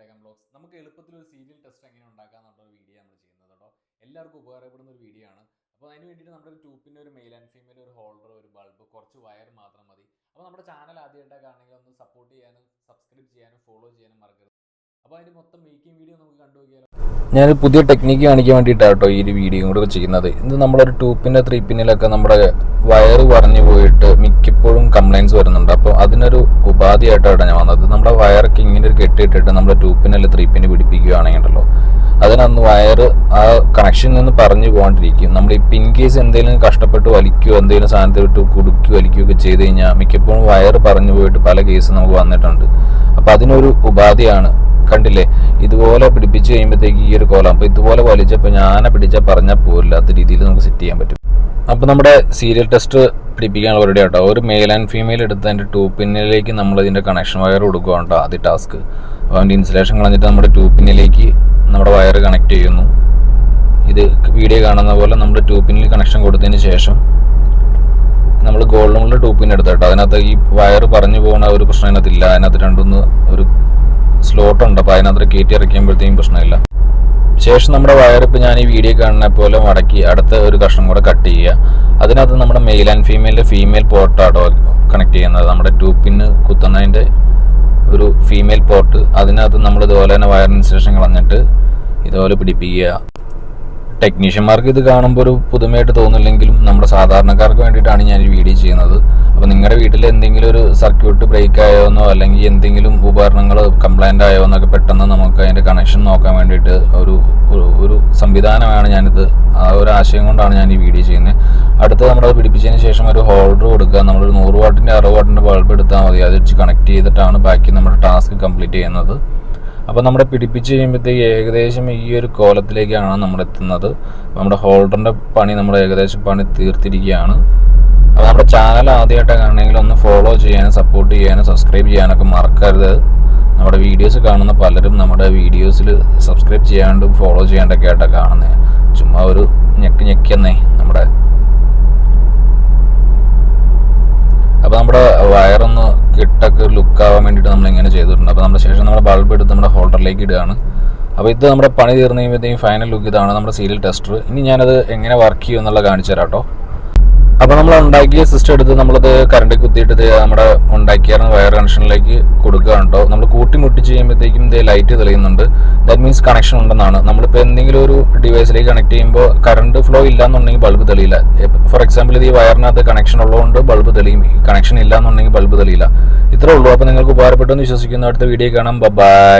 ടെകൻ blogs നമുക്ക് എളുപ്പത്തിൽ ഒരു സീരിയൽ ടെസ്റ്റ് എങ്ങനെ ഉണ്ടാക്കാന്നുള്ള ഒരു വീഡിയോ നമ്മൾ ചെയ്യുന്നത് കേട്ടോ എല്ലാവർക്കും ഉപകാരപ്പെടുന്ന ഒരു വീഡിയോ ആണ്. അപ്പോൾ അതിന് വേണ്ടിയിട്ട് നമ്മുടെ ഒരു ട്യൂപ്പിന്റെ ഒരു മെയിൽ ആൻഡ് ഫീമെയിൽ ഒരു ഹോൾഡർ ഒരു ബൾബ് കുറച്ച് വയർ മാത്രം മതി. അപ്പോൾ നമ്മുടെ ചാനൽ ആദ്യമായിട്ടൊക്കെ ഒന്ന് സപ്പോർട്ട് ചെയ്യാനും സബ്സ്ക്രൈബ് ചെയ്യാനും ഫോളോ ചെയ്യാനും മറക്കരുത്. അപ്പോൾ അതിന്റെ മൊത്തം മേക്കിംഗ് വീഡിയോ നമുക്ക് കണ്ടു നോക്കിയാലോ. ഞാൻ പുതിയ ടെക്നിക്ക് കാണിക്കാൻ വേണ്ടിയിട്ടാണ് കേട്ടോ ഈ ഒരു വീഡിയോ കൂടെ ചെയ്യുന്നത് ഇത് നമ്മളൊരു ടൂ പിന്റെ ത്രീ പിന്നിലൊക്കെ നമ്മുടെ വയറ് പറഞ്ഞു പോയിട്ട് മിക്കപ്പോഴും കംപ്ലൈന്റ്സ് വരുന്നുണ്ട്. അപ്പോൾ അതിനൊരു ഉപാധിയായിട്ടാണ് ഞാൻ വന്നത്. നമ്മുടെ വയറൊക്കെ ഇങ്ങനെ ഒരു കെട്ടിയിട്ടിട്ട് നമ്മുടെ ടൂ അല്ലെങ്കിൽ ത്രീ പിടിപ്പിക്കുകയാണെങ്കിൽ ഉണ്ടല്ലോ അതിനന്ന് വയർ ആ കണക്ഷനിൽ നിന്ന് പറഞ്ഞു പോകാണ്ടിരിക്കും. നമ്മൾ ഇപ്പം ഇൻ കേസ് എന്തെങ്കിലും കഷ്ടപ്പെട്ട് വലിക്കുകയോ എന്തെങ്കിലും സാധനത്തിൽ വിട്ട് കുടുക്കുകയോ വലിക്കുകയോ ഒക്കെ ചെയ്ത് കഴിഞ്ഞാൽ മിക്കപ്പോഴും വയർ പറഞ്ഞു പോയിട്ട് പല കേസ് നമുക്ക് വന്നിട്ടുണ്ട്. അപ്പം അതിനൊരു ഉപാധിയാണ്. കണ്ടില്ലേ? ഇതുപോലെ പിടിപ്പിച്ച് കഴിയുമ്പോഴത്തേക്ക് ഈ ഒരു കോലം. അപ്പോൾ ഇതുപോലെ വലിച്ചപ്പോൾ ഞാനെ പിടിച്ചാൽ പറഞ്ഞാൽ പോരില്ലാത്ത രീതിയിൽ നമുക്ക് സെറ്റ് ചെയ്യാൻ പറ്റും. അപ്പോൾ നമ്മുടെ സീരിയൽ ടെസ്റ്റ് പിടിപ്പിക്കാനുള്ള പരിപാടി കേട്ടോ ഒരു മെയിൽ ആൻഡ് ഫീമെയിൽ എടുത്ത് അതിന്റെ ടൂ പിന്നിലേക്ക് നമ്മൾ ഇതിന്റെ കണക്ഷൻ വയർ കൊടുക്കുക കേട്ടോ ആദ്യ ടാസ്ക് അപ്പോൾ അതിന്റെ ഇൻസുലേഷൻ കളഞ്ഞിട്ട് നമ്മുടെ ടൂ പിന്നിലേക്ക് നമ്മുടെ വയർ കണക്ട് ചെയ്യുന്നു. ഇത് വീഡിയോ കാണുന്ന പോലെ നമ്മൾ ടൂ പിന്നിൽ കണക്ഷൻ കൊടുത്തതിന് ശേഷം നമ്മൾ ഗോൾഡ് നമ്മൾ ടൂ പിൻ എടുത്ത കേട്ടോ അതിനകത്ത് ഈ വയർ പറഞ്ഞു പോകുന്ന ഒരു പ്രശ്നം അതിനകത്തില്ല അതിനകത്ത് രണ്ടൊന്ന് ഒരു സ്ലോട്ടുണ്ട് അപ്പോൾ അതിനകത്ത് കയറ്റി ഇറക്കുമ്പോഴത്തേക്കും പ്രശ്നമില്ല. ശേഷം നമ്മുടെ വയർ ഇപ്പോൾ ഞാൻ ഈ വീഡിയോ കാണുന്ന പോലെ മടക്കി അടുത്ത ഒരു കഷ്ണം കൂടെ കട്ട് ചെയ്യുക. അതിനകത്ത് നമ്മുടെ മെയിൽ ആൻഡ് ഫീമെയിലിന്റെ ഫീമെയിൽ പോർട്ടാട്ടോ കണക്ട് ചെയ്യുന്നത്. നമ്മുടെ ടൂ പിന്ന് കുത്തുന്നതിന്റെ ഒരു ഫീമെയിൽ പോർട്ട് അതിനകത്ത് നമ്മൾ ഇതുപോലെ തന്നെ വയർ ശേഷം കളഞ്ഞിട്ട് ഇതുപോലെ പിടിപ്പിക്കുക. ടെക്നീഷ്യന്മാർക്ക് ഇത് കാണുമ്പോൾ ഒരു പുതുമയായിട്ട് തോന്നില്ലെങ്കിലും നമ്മുടെ സാധാരണക്കാർക്ക് വേണ്ടിയിട്ടാണ് ഞാൻ ഈ വീഡിയോ ചെയ്യുന്നത്. വീട്ടിൽ എന്തെങ്കിലും ഒരു സർക്യൂട്ട് ബ്രേക്ക് ആയോന്നോ അല്ലെങ്കിൽ എന്തെങ്കിലും ഉപകരണങ്ങൾ കംപ്ലൈന്റ് ആയോ എന്നൊക്കെ പെട്ടെന്ന് നമുക്ക് അതിന്റെ കണക്ഷൻ നോക്കാൻ വേണ്ടിയിട്ട് ഒരു ഒരു- ഒരു സംവിധാനമാണ് ഞാനിത് ആ ഒരു ആശയം കൊണ്ടാണ് ഞാൻ ഈ വീഡിയോ ചെയ്യുന്നത്. അടുത്ത് നമ്മളത് പിടിപ്പിച്ചതിന് ശേഷം ഒരു ഹോൾഡർ കൊടുക്കുക. നമ്മളൊരു നൂറ് വാട്ടിന്റെ അറുപത് വാട്ടിന്റെ ബൾബ് എടുത്താൽ മതി. അത് വെച്ച് കണക്ട് ചെയ്തിട്ടാണ് ബാക്കി നമ്മുടെ ടാസ്ക് കംപ്ലീറ്റ് ചെയ്യുന്നത്. അപ്പോൾ നമ്മുടെ പിടിപ്പിച്ച് കഴിയുമ്പോഴത്തേക്ക് ഏകദേശം ഈ ഒരു കോലത്തിലേക്കാണ് നമ്മൾ എത്തുന്നത് നമ്മുടെ ഹോൾഡറിന്റെ പണി നമ്മൾ ഏകദേശം പണി തീർത്തിരിക്കുകയാണ്. അപ്പോൾ നമ്മുടെ ചാനൽ ആദ്യമായിട്ട് കാണണമെങ്കിൽ ഒന്ന് ഫോളോ ചെയ്യാനും സപ്പോർട്ട് ചെയ്യാനും സബ്സ്ക്രൈബ് ചെയ്യാനൊക്കെ മറക്കരുത്. നമ്മുടെ വീഡിയോസ് കാണുന്ന പലരും നമ്മുടെ വീഡിയോസിൽ സബ്സ്ക്രൈബ് ചെയ്യാണ്ടും ഫോളോ ചെയ്യാണ്ടൊക്കെ ആയിട്ടാണ് കാണുന്നത് ചുമ്മാ ഒരു ഞെക്ക് ഞെക്കുന്നേ നമ്മുടെ. അപ്പോൾ നമ്മുടെ വയറൊന്ന് കിട്ടൊക്കെ ലുക്കാവാൻ വേണ്ടിയിട്ട് നമ്മൾ ഇങ്ങനെ ചെയ്തിട്ടുണ്ട്. അപ്പോൾ നമ്മുടെ ശേഷം നമ്മുടെ ബൾബ് എടുത്ത് നമ്മുടെ ഹോൾഡറിലേക്ക് ഇടുകയാണ്. അപ്പോൾ ഇത് നമ്മുടെ പണി തീർന്നു കഴിയുമ്പോഴത്തേക്കും ഫൈനൽ ലുക്ക് ഇതാണ് നമ്മുടെ സീരിയൽ ടെസ്റ്റർ ഇനി ഞാനത് എങ്ങനെ വർക്ക് ചെയ്യും കാണിച്ചു തരാം കേട്ടോ അപ്പോൾ നമ്മൾ ഉണ്ടാക്കിയ സിസ്റ്റം എടുത്ത് നമ്മളത് കറണ്ട് കുത്തിയിട്ട് നമ്മുടെ ഉണ്ടാക്കിയ വയർ കണക്ഷനിലേക്ക് കൊടുക്കുകയാണ് കേട്ടോ. നമ്മൾ കൂട്ടി മുട്ടിച്ച് ചെയ്യുമ്പോഴത്തേക്കും ഇത് ലൈറ്റ് തെളിയുന്നുണ്ട്. ദാറ്റ് മീൻസ് കണക്ഷൻ ഉണ്ടെന്നാണ്. നമ്മളിപ്പോൾ എന്തെങ്കിലും ഒരു ഡിവൈസിലേക്ക് കണക്ട് ചെയ്യുമ്പോൾ കറണ്ട് ഫ്ലോ ഇല്ല എന്നുണ്ടെങ്കിൽ ബൾബ് തെളിയില്ല. ഫോർ എക്സാമ്പിൾ ഇത് ഈ വയറിനകത്ത് കണക്ഷൻ ഉള്ളതുകൊണ്ട് ബൾബ് തെളിയും. കണക്ഷൻ ഇല്ല എന്നുണ്ടെങ്കിൽ ബൾബ് തെളിയില്ല. ഇത്രേ ഉള്ളൂ. അപ്പോൾ നിങ്ങൾക്ക് ഉപകാരപ്പെട്ടെന്ന് വിശ്വസിക്കുന്നു. അടുത്ത വീഡിയോ കാണാം. ബൈ